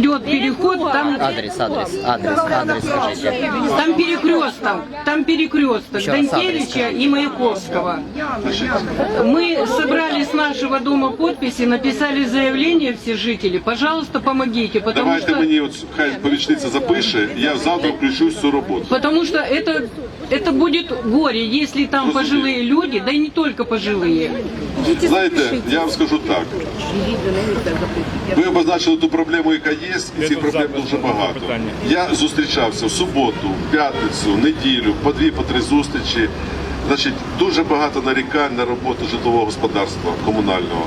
Идет переход, там, Адрес, адрес, адрес, адрес скажите. там перекресток, там перекресток Еще раз Данкевича и Маяковского. Мы собрали с нашего дома подписи, написали заявление все жители. Пожалуйста, помогите, потому Давайте что, мені, от хай помічниця запише, я завтра включусь в цю роботу. потому что это, это будет горе, если там пожилые люди, да и не только пожилые. Знаєте, я вам скажу так. Ви обозначили ту проблему, яка є, І цих проблем дуже багато. Я зустрічався в суботу, в п'ятницю, неділю, по дві, по три зустрічі. Значить, дуже багато нарікань на роботу житлового господарства комунального.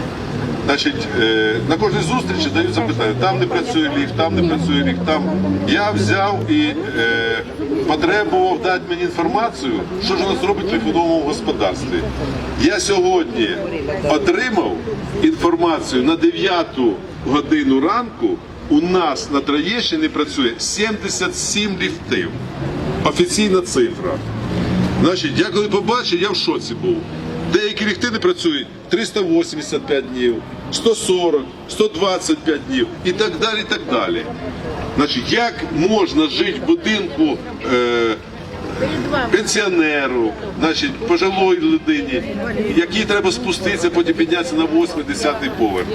Значить, е, на кожній зустрічі дають запитання, там не працює ліфт, там не працює ліфт, там. Я взяв і е, потребував дати мені інформацію, що ж у нас робить в ліфтовому господарстві. Я сьогодні отримав інформацію на 9 годину ранку. У нас на Троєщині працює 77 ліфтів. Офіційна цифра. Значить, я коли побачив, я в шоці був. Деякі ліфти не працюють 385 днів, 140, 125 днів і так далі. і так далі. Значить, як можна жити в будинку е, пенсіонеру, значить, пожилої людині, якій треба спуститися, потім піднятися на 8-10 поверх.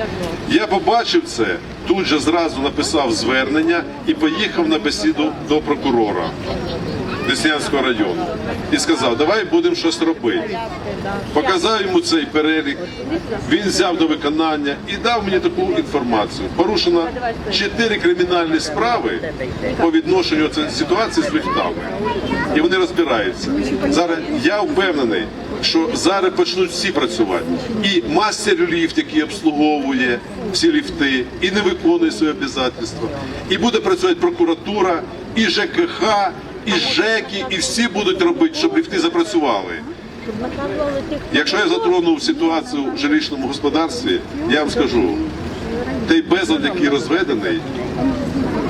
Я побачив це, тут же зразу написав звернення і поїхав на бесіду до прокурора. Деснянського району і сказав, давай будемо щось робити. Показав йому цей перелік, він взяв до виконання і дав мені таку інформацію. Порушено чотири кримінальні справи по відношенню цієї ситуації з ліфтами. І вони розбираються. Зараз я впевнений, що зараз почнуть всі працювати. І мастер ліфт, який обслуговує всі ліфти і не виконує свої обов'язки. І буде працювати прокуратура, і ЖКХ, і ЖЕКи, і всі будуть робити, щоб ліфти запрацювали. Якщо я затронув ситуацію в жилищному господарстві, я вам скажу, той безлад, який розведений,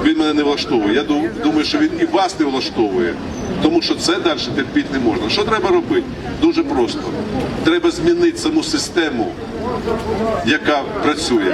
він мене не влаштовує. Я думаю, що він і вас не влаштовує, тому що це далі терпіти не можна. Що треба робити? Дуже просто. Треба змінити саму систему, яка працює.